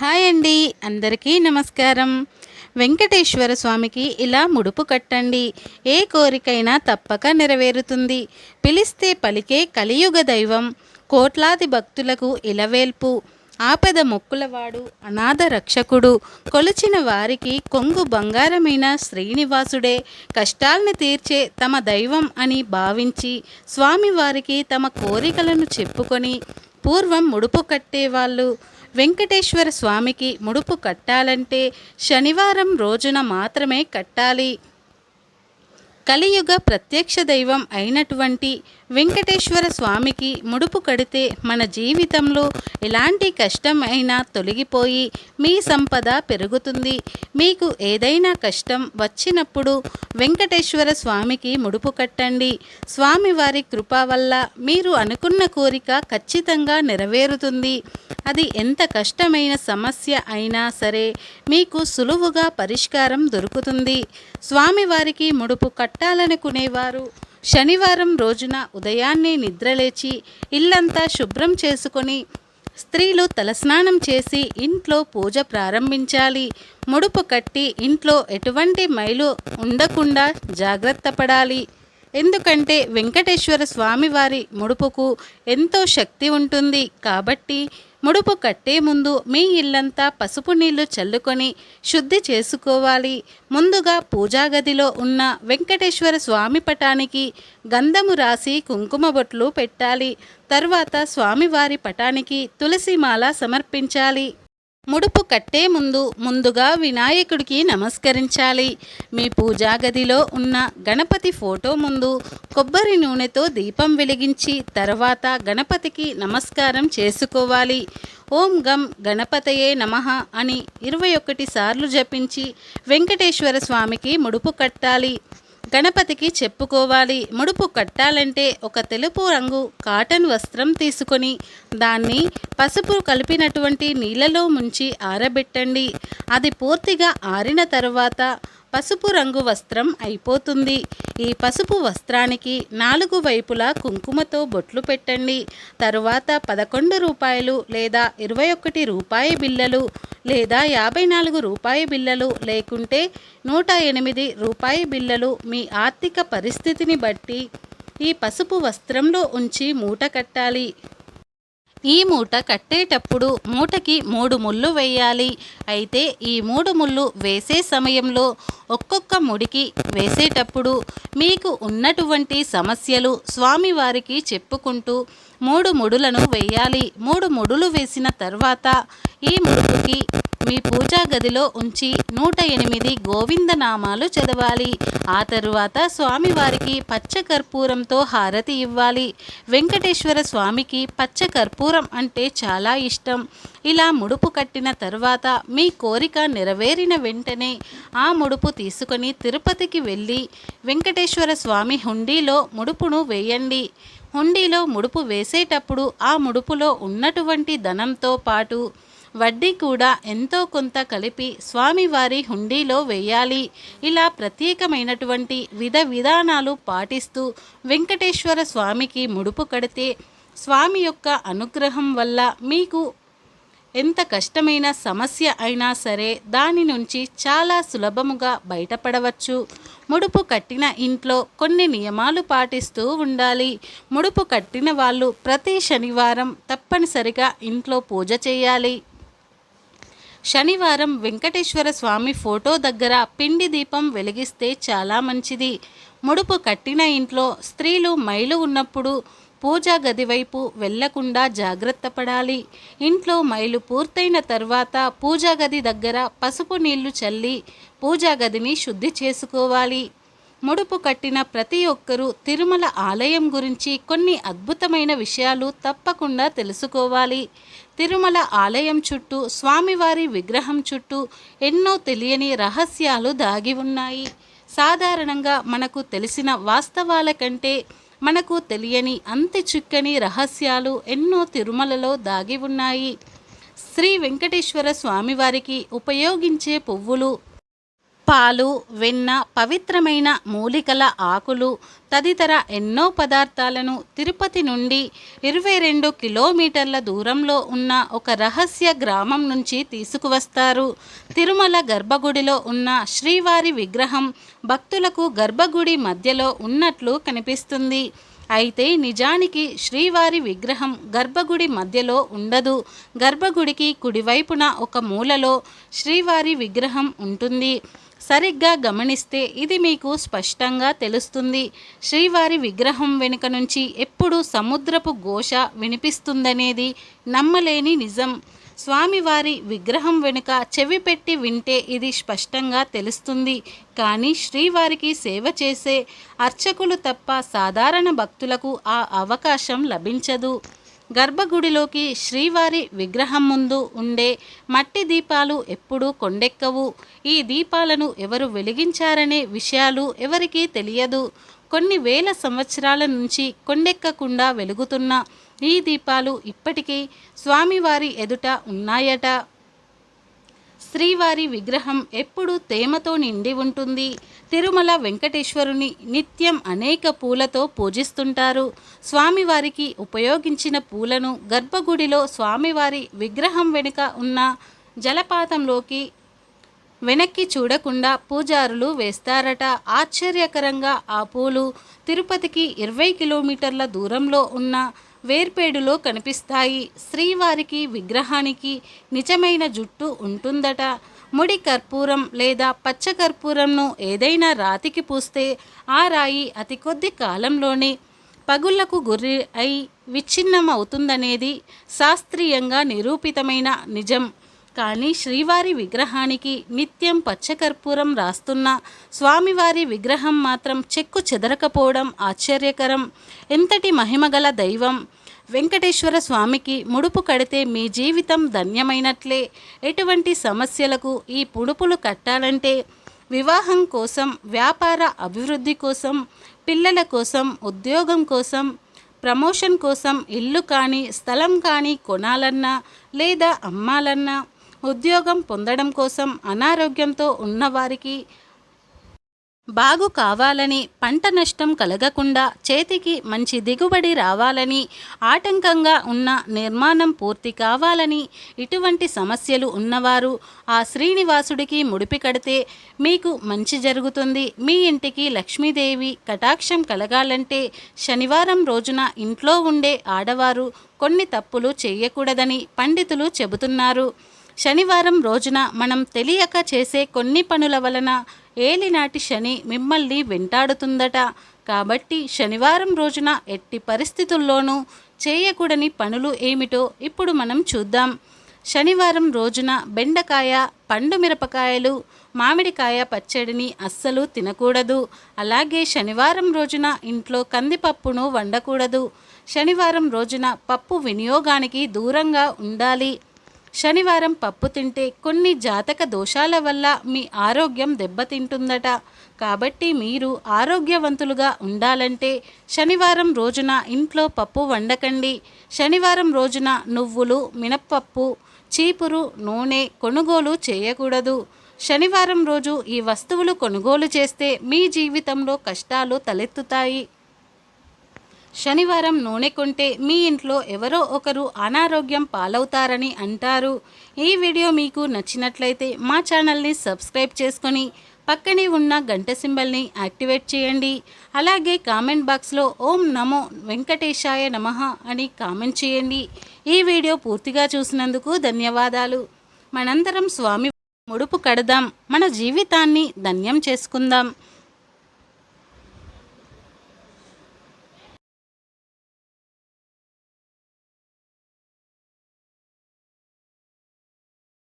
Hi అండి అందరికీ నమస్కారం. వెంకటేశ్వర స్వామికి ఇలా ముడుపు కట్టండి. ఏ కోరికైనా తప్పక నెరవేరుతుంది. పిలిస్తే పలికే కలియుగ దైవం కోట్లాది భక్తులకు ఇలవేల్పు. ఆపద మొక్కులవాడు అనాథ రక్షకుడు. కొలిచిన వారికి కొంగు బంగారమైన శ్రీనివాసుడే. కష్టాల్ని తీర్చే తమ దైవం అని భావించి స్వామివారికి తమ కోరికలను చెప్పుకొని పూర్వం ముడుపు కట్టేవాళ్ళు. వెంకటేశ్వర స్వామికి ముడుపు కట్టాలంటే శనివారం రోజున మాత్రమే కట్టాలి. కలియుగ ప్రత్యక్ష దైవం అయినటువంటి వెంకటేశ్వర స్వామికి ముడుపు కడితే మన జీవితంలో ఎలాంటి కష్టం అయినా తొలగిపోయి మీ సంపద పెరుగుతుంది. మీకు ఏదైనా కష్టం వచ్చినప్పుడు వెంకటేశ్వర స్వామికి ముడుపు కట్టండి. స్వామివారి కృప వల్ల మీరు అనుకున్న కోరిక ఖచ్చితంగా నెరవేరుతుంది. అది ఎంత కష్టమైన సమస్య అయినా సరే మీకు సులువుగా పరిష్కారం దొరుకుతుంది. స్వామివారికి ముడుపు కట్టాలనుకునేవారు శనివారం రోజున ఉదయాన్నే నిద్రలేచి ఇల్లంతా శుభ్రం చేసుకొని స్త్రీలు తలస్నానం చేసి ఇంట్లో పూజ ప్రారంభించాలి. ముడుపు కట్టి ఇంట్లో ఎటువంటి మైలు ఉండకుండా జాగ్రత్త పడాలి. ఎందుకంటే వెంకటేశ్వర స్వామివారి ముడుపుకు ఎంతో శక్తి ఉంటుంది కాబట్టి ముడుపు కట్టే ముందు మీ ఇల్లంతా పసుపు నీళ్ళు చల్లుకొని శుద్ధి చేసుకోవాలి. ముందుగా పూజా గదిలో ఉన్న వెంకటేశ్వర స్వామి పటానికి గంధము రాసి కుంకుమ బొట్లు పెట్టాలి. తర్వాత స్వామివారి పటానికి తులసిమాల సమర్పించాలి. ముడుపు కట్టే ముందు ముందుగా వినాయకుడికి నమస్కరించాలి. మీ పూజా గదిలో ఉన్న గణపతి ఫోటో ముందు కొబ్బరి నూనెతో దీపం వెలిగించి తర్వాత గణపతికి నమస్కారం చేసుకోవాలి. ఓం గం గణపతయే నమః అని ఇరవై ఒకటి సార్లు జపించి వెంకటేశ్వర స్వామికి ముడుపు కట్టాలి. గణపతికి చెప్పుకోవాలి. ముడుపు కట్టాలంటే ఒక తెలుపు రంగు కాటన్ వస్త్రం తీసుకొని దాన్ని పసుపు కలిపినటువంటి నీళ్ళలో ముంచి ఆరబెట్టండి. అది పూర్తిగా ఆరిన తర్వాత పసుపు రంగు వస్త్రం అయిపోతుంది. ఈ పసుపు వస్త్రానికి నాలుగు వైపులా కుంకుమతో బొట్లు పెట్టండి. తరువాత పదకొండు రూపాయలు లేదా ఇరవై ఒకటి రూపాయి బిల్లలు లేదా యాభై నాలుగు రూపాయి బిల్లలు లేకుంటే నూట ఎనిమిది రూపాయి బిల్లలు మీ ఆర్థిక పరిస్థితిని బట్టి ఈ పసుపు వస్త్రంలో ఉంచి మూట కట్టాలి. ఈ మూట కట్టేటప్పుడు మూటకి మూడు ముళ్ళు వేయాలి. అయితే ఈ మూడు ముళ్ళు వేసే సమయంలో ఒక్కొక్క ముడికి వేసేటప్పుడు మీకు ఉన్నటువంటి సమస్యలు స్వామివారికి చెప్పుకుంటూ మూడు ముడులను వేయాలి. మూడు ముడులు వేసిన తర్వాత ఈ ముడుపుకి మీ పూజా గదిలో ఉంచి నూట ఎనిమిది గోవిందనామాలు చదవాలి. ఆ తరువాత స్వామివారికి పచ్చ కర్పూరంతో హారతి ఇవ్వాలి. వెంకటేశ్వర స్వామికి పచ్చ కర్పూరం అంటే చాలా ఇష్టం. ఇలా ముడుపు కట్టిన తర్వాత మీ కోరిక నెరవేరిన వెంటనే ఆ ముడుపు తీసుకొని తిరుపతికి వెళ్ళి వెంకటేశ్వర స్వామి హుండీలో ముడుపును వేయండి. హుండీలో ముడుపు వేసేటప్పుడు ఆ ముడుపులో ఉన్నటువంటి ధనంతో పాటు వడ్డీ కూడా ఎంతో కొంత కలిపి స్వామివారి హుండీలో వేయాలి. ఇలా ప్రత్యేకమైనటువంటి విధ విధానాలు పాటిస్తూ వెంకటేశ్వర స్వామికి ముడుపు కడితే స్వామి యొక్క అనుగ్రహం వల్ల మీకు ఎంత కష్టమైన సమస్య అయినా సరే దాని నుంచి చాలా సులభముగా బయటపడవచ్చు. ముడుపు కట్టిన ఇంట్లో కొన్ని నియమాలు పాటిస్తూ ఉండాలి. ముడుపు కట్టిన వాళ్ళు ప్రతి శనివారం తప్పనిసరిగా ఇంట్లో పూజ చేయాలి. శనివారం వెంకటేశ్వర స్వామి ఫోటో దగ్గర పిండి దీపం వెలిగిస్తే చాలా మంచిది. ముడుపు కట్టిన ఇంట్లో స్త్రీలు మైలు ఉన్నప్పుడు పూజా గది వైపు వెళ్ళకుండా జాగ్రత్త పడాలి. ఇంట్లో మైలు పూర్తయిన తర్వాత పూజా గది దగ్గర పసుపు నీళ్ళు చల్లి పూజా గదిని శుద్ధి చేసుకోవాలి. ముడుపు కట్టిన ప్రతి ఒక్కరూ తిరుమల ఆలయం గురించి కొన్ని అద్భుతమైన విషయాలు తప్పకుండా తెలుసుకోవాలి. తిరుమల ఆలయం చుట్టూ స్వామివారి విగ్రహం చుట్టూ ఎన్నో తెలియని రహస్యాలు దాగి ఉన్నాయి. సాధారణంగా మనకు తెలిసిన వాస్తవాల కంటే మనకు తెలియని అంతి చిక్కని రహస్యాలు ఎన్నో తిరుమలలో దాగి ఉన్నాయి. శ్రీ వెంకటేశ్వర స్వామివారికి ఉపయోగించే పువ్వులు పాలు వెన్న పవిత్రమైన మూలికల ఆకులు తదితర ఎన్నో పదార్థాలను తిరుపతి నుండి ఇరవై రెండు కిలోమీటర్ల దూరంలో ఉన్న ఒక రహస్య గ్రామం నుంచి తీసుకువస్తారు. తిరుమల గర్భగుడిలో ఉన్న శ్రీవారి విగ్రహం భక్తులకు గర్భగుడి మధ్యలో ఉన్నట్లు కనిపిస్తుంది. అయితే నిజానికి శ్రీవారి విగ్రహం గర్భగుడి మధ్యలో ఉండదు. గర్భగుడికి కుడివైపున ఒక మూలలో శ్రీవారి విగ్రహం ఉంటుంది. సరిగ్గా గమనిస్తే ఇది మీకు స్పష్టంగా తెలుస్తుంది. శ్రీవారి విగ్రహం వెనుక నుంచి ఎప్పుడు సముద్రపు ఘోష వినిపిస్తుందనేది నమ్మలేని నిజం. స్వామివారి విగ్రహం వెనుక చెవి పెట్టి వింటే ఇది స్పష్టంగా తెలుస్తుంది. కానీ శ్రీవారికి సేవ చేసే అర్చకులు తప్ప సాధారణ భక్తులకు ఆ అవకాశం లభించదు. గర్భగుడిలోకి శ్రీవారి విగ్రహం ముందు ఉండే మట్టి దీపాలు ఎప్పుడూ కొండెక్కవు. ఈ దీపాలను ఎవరు వెలిగించారనే విషయాలు ఎవరికీ తెలియదు. కొన్ని వేల సంవత్సరాల నుంచి కొండెక్కకుండా వెలుగుతున్న ఈ దీపాలు ఇప్పటికీ స్వామివారి ఎదుట ఉన్నాయట. శ్రీవారి విగ్రహం ఎప్పుడూ తేమతో నిండి ఉంటుంది. తిరుమల వెంకటేశ్వరుని నిత్యం అనేక పూలతో పూజిస్తుంటారు. స్వామివారికి ఉపయోగించిన పూలను గర్భగుడిలో స్వామివారి విగ్రహం వెనుక ఉన్న జలపాతంలోకి వెనక్కి చూడకుండా పూజారులు వేస్తారట. ఆశ్చర్యకరంగా ఆ పూలు తిరుపతికి ఇరవై కిలోమీటర్ల దూరంలో ఉన్న వేర్పేడులో కనిపిస్తాయి. శ్రీవారికి విగ్రహానికి నిజమైన జుట్టు ఉంటుందట. ముడి కర్పూరం లేదా పచ్చ కర్పూరంను ఏదైనా రాతికి పూస్తే ఆ రాయి అతి కొద్ది కాలంలోనే పగుళ్ళకు గురి అయి విచ్ఛిన్నం అవుతుందనేది శాస్త్రీయంగా నిరూపితమైన నిజం. కానీ శ్రీవారి విగ్రహానికి నిత్యం పచ్చకర్పూరం రాస్తున్న స్వామివారి విగ్రహం మాత్రం చెక్కు చెదరకపోవడం ఆశ్చర్యకరం. ఎంతటి మహిమగల దైవం. వెంకటేశ్వర స్వామికి ముడుపు కడితే మీ జీవితం ధన్యమైనట్లే. ఎటువంటి సమస్యలకు ఈ పుడుపులు కట్టాలంటే వివాహం కోసం వ్యాపార అభివృద్ధి కోసం పిల్లల కోసం ఉద్యోగం కోసం ప్రమోషన్ కోసం ఇల్లు కానీ స్థలం కానీ కొనాలన్నా లేదా అమ్మాలన్నా ఉద్యోగం పొందడం కోసం అనారోగ్యంతో ఉన్నవారికి బాగు కావాలని పంట నష్టం కలగకుండా చేతికి మంచి దిగుబడి రావాలని ఆటంకంగా ఉన్న నిర్మాణం పూర్తి కావాలని ఇటువంటి సమస్యలు ఉన్నవారు ఆ శ్రీనివాసుడికి ముడిపి కడితే మీకు మంచి జరుగుతుంది. మీ ఇంటికి లక్ష్మీదేవి కటాక్షం కలగాలంటే శనివారం రోజున ఇంట్లో ఉండే ఆడవారు కొన్ని తప్పులు చేయకూడదని పండితులు చెబుతున్నారు. శనివారం రోజున మనం తెలియక చేసే కొన్ని పనుల వలన ఏలినాటి శని మిమ్మల్ని వెంటాడుతుందట. కాబట్టి శనివారం రోజున ఎట్టి పరిస్థితుల్లోనూ చేయకూడని పనులు ఏమిటో ఇప్పుడు మనం చూద్దాం. శనివారం రోజున బెండకాయ పండు మిరపకాయలు మామిడికాయ పచ్చడిని అస్సలు తినకూడదు. అలాగే శనివారం రోజున ఇంట్లో కందిపప్పును వండకూడదు. శనివారం రోజున పప్పు వినియోగానికి దూరంగా ఉండాలి. శనివారం పప్పు తింటే కొన్ని జాతక దోషాల వల్ల మీ ఆరోగ్యం దెబ్బతింటుందట. కాబట్టి మీరు ఆరోగ్యవంతులుగా ఉండాలంటే శనివారం రోజున ఇంట్లో పప్పు వండకండి. శనివారం రోజున నువ్వులు మినప్పప్పు చీపురు నూనె కొనుగోలు చేయకూడదు. శనివారం రోజు ఈ వస్తువులు కొనుగోలు చేస్తే మీ జీవితంలో కష్టాలు తలెత్తుతాయి. శనివారం నూనె కొంటే మీ ఇంట్లో ఎవరో ఒకరు అనారోగ్యం పాలవుతారని అంటారు. ఈ వీడియో మీకు నచ్చినట్లయితే మా ఛానల్ని సబ్స్క్రైబ్ చేసుకొని పక్కనే ఉన్న గంట సింబల్ని యాక్టివేట్ చేయండి. అలాగే కామెంట్ బాక్స్లో ఓం నమో వెంకటేశాయ నమః అని కామెంట్ చేయండి. ఈ వీడియో పూర్తిగా చూసినందుకు ధన్యవాదాలు. మనందరం స్వామి ముడుపు కడదాం. మన జీవితాన్ని ధన్యం చేసుకుందాం.